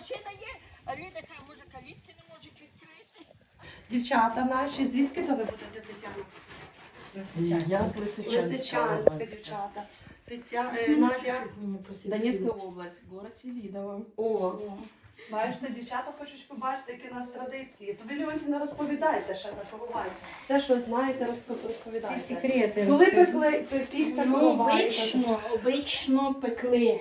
Машина є, а Ліда каже, може калітки не можуть відкрити. Дівчата наші, звідки то ви будете, Тетяна? Я з Лисичанська. Лисичанська дівчата. Тетя... е, Надя. Область, город Селідово. О, бачите, дівчата хочуть побачити, які у нас традиції. То ви, Леонтіна, розповідайте ще за коровай. Все, що знаєте, розпо- розповідайте. Всі секрети. Коли пекли, пеківся Ну, коровай? обично, обично пекли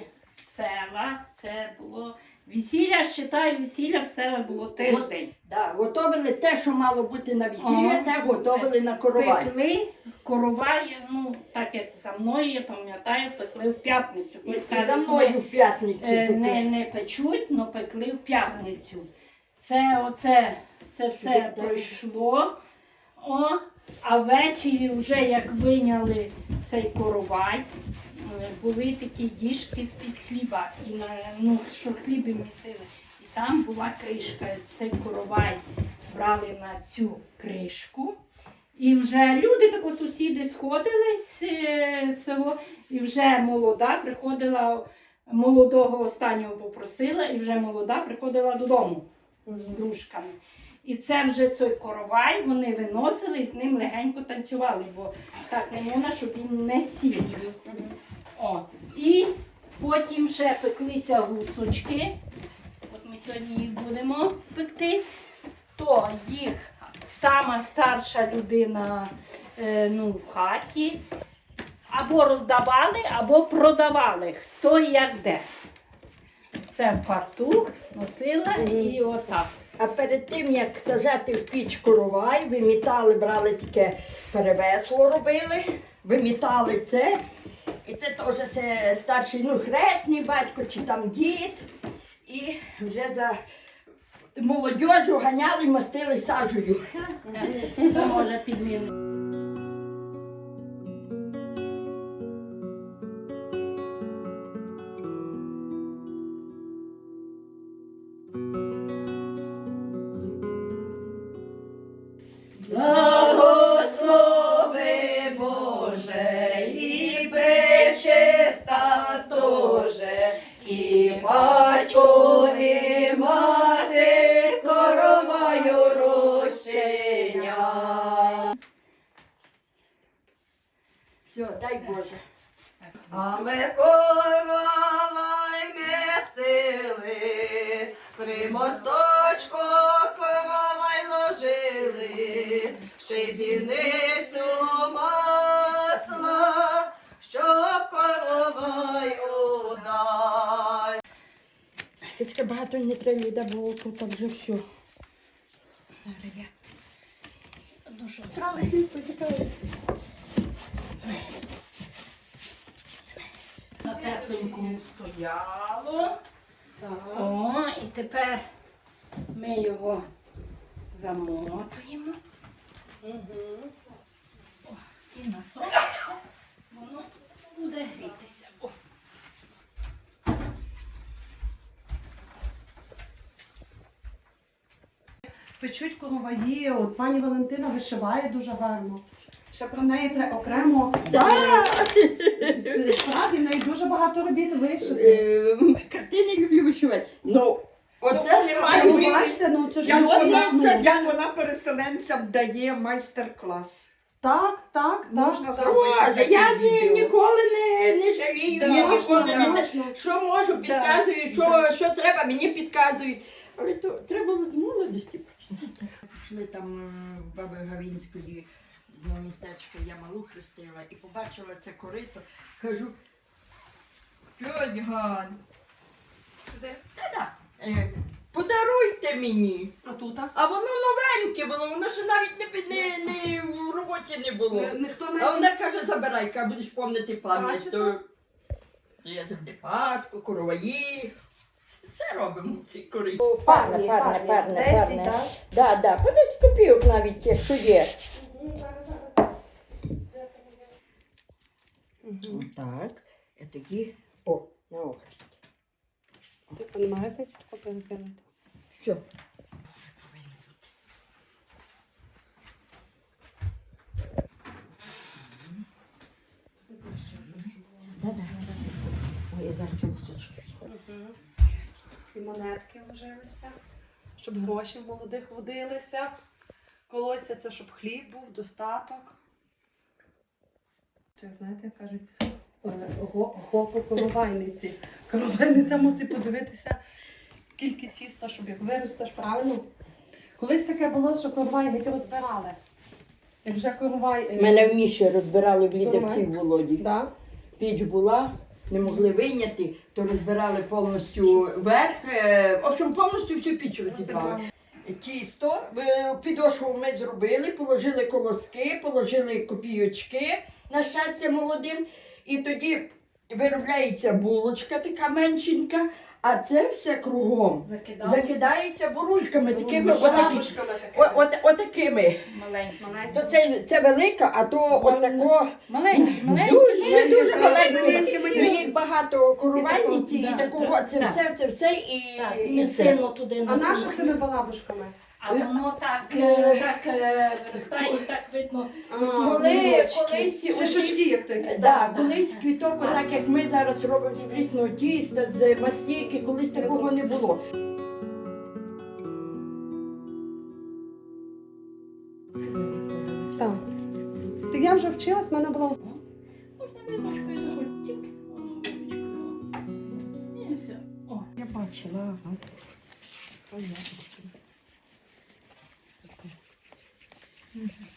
села. Це було весілля, считай, весілля в селах було тиждень. Да, готовили те, що мало бути на весілля, Ага. те готовили на коровай. Пекли коровай, ну так як за мною, я пам'ятаю, пекли в п'ятницю. Коли За кажуть, мною в п'ятницю. е, пекли. не, не печуть, але пекли в п'ятницю. Це оце, це все пройшло. О, а ввечері вже як виняли цей коровай, були такі діжки з-під хліба, і на, ну, що хліби місили. І там була кришка. Цей коровай брали на цю кришку. І вже люди, тако сусіди сходились е, цього, і вже молода приходила, молодого останнього попросила, і вже молода приходила додому з дружками. І це вже цей коровай вони виносили і з ним легенько танцювали, бо так не можна, щоб він не сів. О. І потім ще пеклися гусочки. От ми сьогодні їх будемо пекти. То їх сама старша людина е, ну, в хаті або роздавали, або продавали. Хто як де. Це фартух носила і отак. А перед тим, як сажати в піч коровай, вимітали, брали таке перевесло робили, вимітали це. І це теж старший, ну, хресний батько чи там дід. І вже за молодьоджу ганяли, мастили сажею. Може підмінити. Дай Боже. А ми коровай месили, при мосточку коровай ложили, ще й діницю масла, щоб коровай удай. Тільки багато не треба бо так вже все. Зараз я. Ну що, на тепленькому стояло. О, і тепер ми його замотуємо. О, і на сонечко воно буде грітися. О. Печуть короваї, от пані Валентина вишиває дуже гарно. Ще про неї треба окремо. Справді, в неї дуже багато робіт вишити. Е, Картини люблю вишивати. Ну, оце Ну, немає. Ну, бачите, ну це ж Як вона, ну, як вона переселенцям дає майстер-клас. Так, так, так. Можна так. зробити. Боже, я ні, відео. ніколи не, не жалію, Да, я ніколи да. не те, що можу, підказую, що, що треба, мені підказують. Але то треба з молодості починати. Пішли там е, баби Гавінської з мого містечка, я малу хрестила і побачила це корито. Кажу, тьоть Гань, та-да, е, подаруйте мені. А тут? А воно новеньке було, воно ще навіть не, не, не в роботі не було. Ні- Ніхто А не вона каже, забирай, ка будеш пам'ятати пам'ять. Бачите? То... Я завжди паску, короваї. Все робимо в цій корі. Парне, парне, парне, Десять, парне. так? Да, да, по 10 копійок навіть, якщо є. Так, і тоді, о, на охрест. намагаєшся купити. Все. Да, да, да. Ой, зараз чомусь. І монетки вложилися, щоб гроші молодих водилися. Колося це, щоб хліб був, достаток. Це, знаєте, як кажуть, е, го- коровайниці. Коровайниця мусить подивитися, скільки тіста, щоб як виростеш, правильно? Колись таке було, що коровай геть розбирали. Як вже коровай. е, Мене в Міші розбирали в лідерці в Володі. Да? Піч була, не могли вийняти, то розбирали повністю верх, е, в общем, повністю всю піч розібрали. Тісто, е, підошву ми зробили, положили колоски, положили копійочки, на щастя, молодим. І тоді виробляється булочка така меншенька, а це все кругом. Закидали Закидається бурульками такими, отакі, от, отакими. маленькі. То це, це велика, а то отако. Маленькі, маленькі. Дуже, дуже маленькі. Багато корувальниці, І і такого, да, це так. все, це все, і, Так, і не сильно туди А наша з тими балабушками? А воно так, е, так е, так видно. Коли, колись, оці- Шишечки, як то якісь. Да, колись квіток, так як ми зараз робимо з прісного тіста, з мастійки, колись такого не було. Так. Так я вже вчилась, в мене було Можна бачила, ага.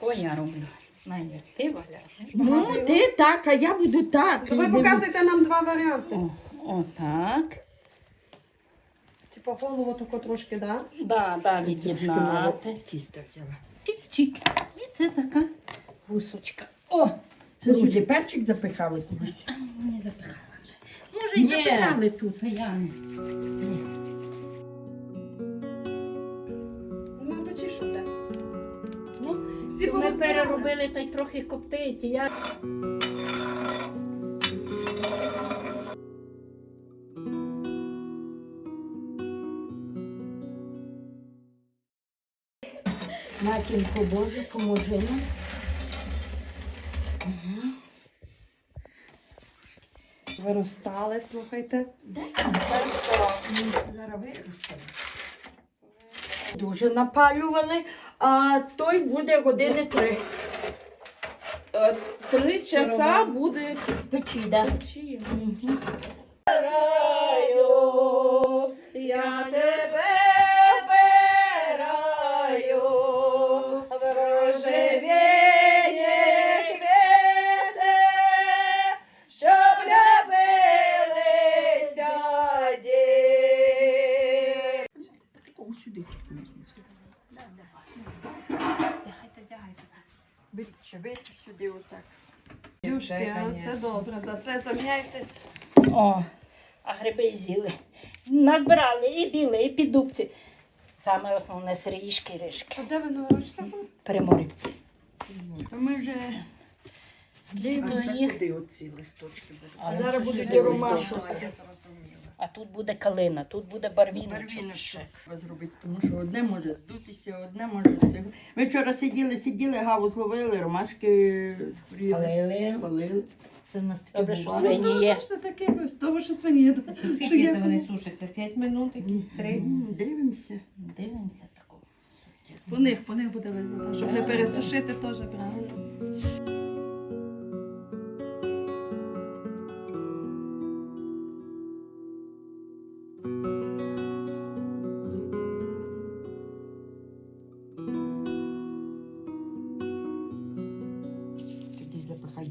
О, я роблю. Найде, ти валяєш. Ну, ти так, а я буду так. То ви показуєте нам два варіанти. О, отак. Типу голову тако трошки, да? Да, да, від'єднати. Тісто взяла. Чик-чик. І це така гусочка. О, Що сюди перчик запихали колись? не запихала. Може, і Ні. запихали тут, а я не. Всі Ми переробили та й трохи коптить. і Я... Матінко Боже, поможи нам. Виростали, слухайте. Зараз виростемо. Дуже напалювали, а той буде години три. Е, Три часа буде В печі, да. Я тебе Беріть сюди отак. Юшки, а, це добре, та це зам'яйся. О, а гриби з'їли. Назбирали і біли, і піддубці. Саме основне сиріжки і рижки. А де ви новорічся? Переморівці. Ми вже А Дивно це їх. куди оці листочки без А зараз Це буде сюди ромашок. вийде, Я зрозуміла. А тут буде калина, тут буде барвіночок. барвіночок зробити, тому що одне може здутися, одне може це. Ми вчора сиділи, сиділи, гаву зловили, ромашки Спалили. спалили. Це в нас таке Добре, що бувало. свині є. Це таке ось, того, що свині є. Скільки то вони сушаться? 5 минут, якісь 3? М, Дивимося. Дивимося такого. По них, по них буде видно, щоб не пересушити теж правильно.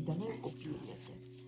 だね呼吸入れて。